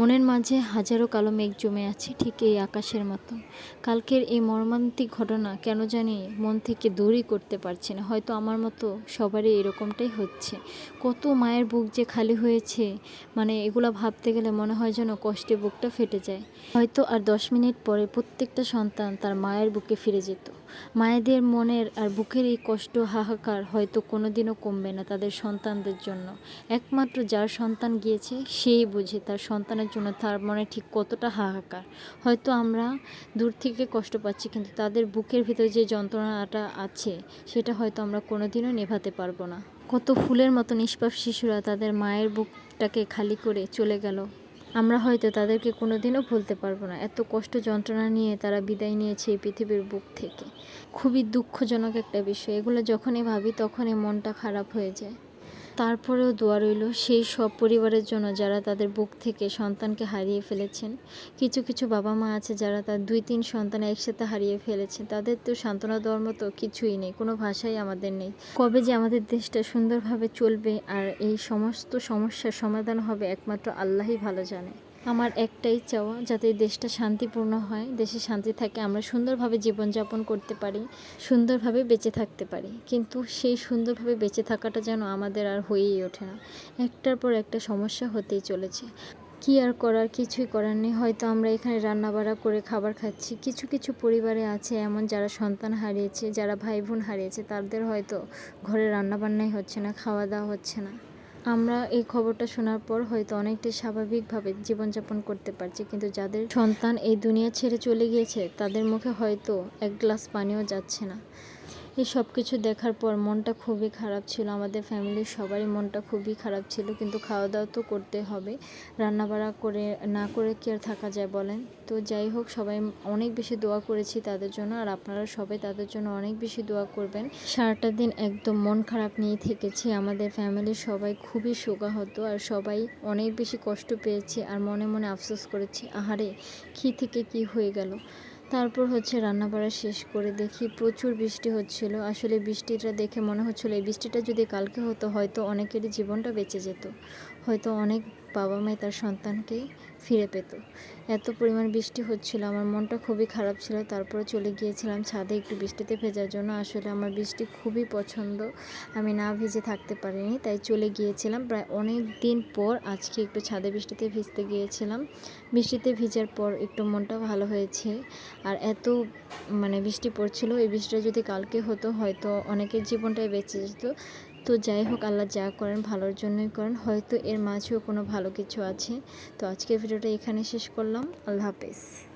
মনের মাঝে হাজারো কালো মেঘ জমে আছে ঠিক এই আকাশের মতো। কালকের এই মর্মান্তিক ঘটনা কেন জানি মন থেকে দূরই করতে পারছি না। হয়তো আমার মতো সবারই এরকমটাই হচ্ছে। কত মায়ের বুক যে খালি হয়েছে মানে এগুলো ভাবতে গেলে মনে হয় যেন কষ্টে বুকটা ফেটে যায়। হয়তো আর দশ মিনিট পরে প্রত্যেকটা সন্তান তার মায়ের বুকে ফিরে যেত। মায়েদের মনের আর বুকের এই কষ্ট হাহাকার হয়তো কোনোদিনও কমবে না তাদের সন্তানদের জন্য। একমাত্র যার সন্তান গিয়েছে, সেই বুঝে তার সন্তানের জন্য তার মনে ঠিক কতটা হাহাকার। হয়তো আমরা দূর থেকে কষ্ট পাচ্ছি, কিন্তু তাদের বুকের ভিতরে যে যন্ত্রণাটা আছে, সেটা হয়তো আমরা কোনোদিনও নেভাতে পারব না। কত ফুলের মতো নিষ্পাপ শিশুরা তাদের মায়ের বুকটাকে খালি করে চলে গেল। আমরা হয়তো তাদেরকে কোনোদিনও ভুলতে পারব না। এত কষ্ট যন্ত্রণা নিয়ে তারা বিদায় নিয়েছে এই পৃথিবীর বুক থেকে। খুবই দুঃখজনক একটা বিষয়। এগুলো যখনই ভাবি, তখনই মনটা খারাপ হয়ে যায়। তারপরেও দোয়া রইল সেই সব পরিবারের জন্য যারা তাদের বুক থেকে সন্তানকে হারিয়ে ফেলেছেন। কিছু কিছু বাবা মা আছে যারা তার দুই, তিন সন্তান একসাথে হারিয়ে ফেলেছেন। তাদের তো সান্ত্বনা দেওয়ার মতো কিছুই নেই, কোনো ভাষাই আমাদের নেই। কবে যে আমাদের দেশটা সুন্দরভাবে চলবে আর এই সমস্ত সমস্যার সমাধান হবে একমাত্র আল্লাহই ভালো জানে। আমার একটাই চাওয়া, যাতে দেশটা শান্তিপূর্ণ হয়, দেশে শান্তি থাকে, আমরা সুন্দরভাবে জীবনযাপন করতে পারি, সুন্দরভাবে বেঁচে থাকতে পারি। কিন্তু সেই সুন্দরভাবে বেঁচে থাকাটা যেন আমাদের আর হয়েই ওঠে না। একটার পর একটা সমস্যা হতেই চলেছে। কি আর করার, কিছুই করার নেই। হয়তো আমরা এখানে রান্নাবাড়া করে খাবার খাচ্ছি। কিছু কিছু পরিবারে আছে এমন যারা সন্তান হারিয়েছে, যারা ভাই বোন হারিয়েছে, তাদের হয়তো ঘরে রান্নাবান্নাই হচ্ছে না, খাওয়া দাওয়া হচ্ছে না। আমরা এই খবরটা শোনার পর হয়তো অনেকটাই স্বাভাবিকভাবে জীবনযাপন করতে পারছি, কিন্তু যাদের সন্তান এই দুনিয়া ছেড়ে চলে গিয়েছে, তাদের মুখে হয়তো এক গ্লাস পানিও যাচ্ছে না। এই সব কিছু দেখার পর মনটা খুবই খারাপ ছিল। আমাদের ফ্যামিলির সবারই মনটা খুবই খারাপ ছিল, কিন্তু খাওয়া দাওয়া তো করতে হবে। রান্নাবাড়া করে, না করে কি আর থাকা যায় বলেন? তো যাই হোক, সবাই অনেক বেশি দোয়া করেছি তাদের জন্য, আর আপনারা সবাই তাদের জন্য অনেক বেশি দোয়া করবেন। সারাটা দিন একদম মন খারাপ নিয়ে থেকেছি। আমাদের ফ্যামিলির সবাই খুবই শোকাহত, আর সবাই অনেক বেশি কষ্ট পেয়েছে, আর মনে মনে আফসোস করেছি, আহারে, কী থেকে কি হয়ে গেল? তারপর হচ্ছে রান্না রান্নাবাড়া শেষ করে দেখি প্রচুর বৃষ্টি হচ্ছিল। আসলে বৃষ্টিটা দেখে মনে হচ্ছিল, এই বৃষ্টিটা যদি কালকে হতো হয়তো অনেকেরই জীবনটা বেঁচে যেত। হয়তো অনেক বাবা মাই তার সন্তানকে ফিরে পেত। এত পরিমাণ বৃষ্টি হচ্ছিল, আমার মনটা খুবই খারাপ ছিল। তারপরে চলে গিয়েছিলাম ছাদে একটু বৃষ্টিতে ভেজার জন্য। আসলে আমার বৃষ্টি খুবই পছন্দ। আমি না ভিজে থাকতে পারিনি, তাই চলে গিয়েছিলাম। প্রায় অনেক দিন পর আজকে একটু ছাদে বৃষ্টিতে ভিজতে গিয়েছিলাম। বৃষ্টিতে ভিজার পর একটু মনটা ভালো হয়েছে। আর এত মানে বৃষ্টি পড়ছিল, এই বৃষ্টিটা যদি কালকে হতো, হয়তো অনেকের জীবনটাই বেঁচে যেত। তো যাই হোক, আল্লাহ যা করেন ভালোর জন্যই করেন। হয়তো এর মাঝেও কোনো ভালো কিছু আছে। তো আজকের ভিডিওটা এখানে শেষ করলাম। আল্লাহ হাফেজ।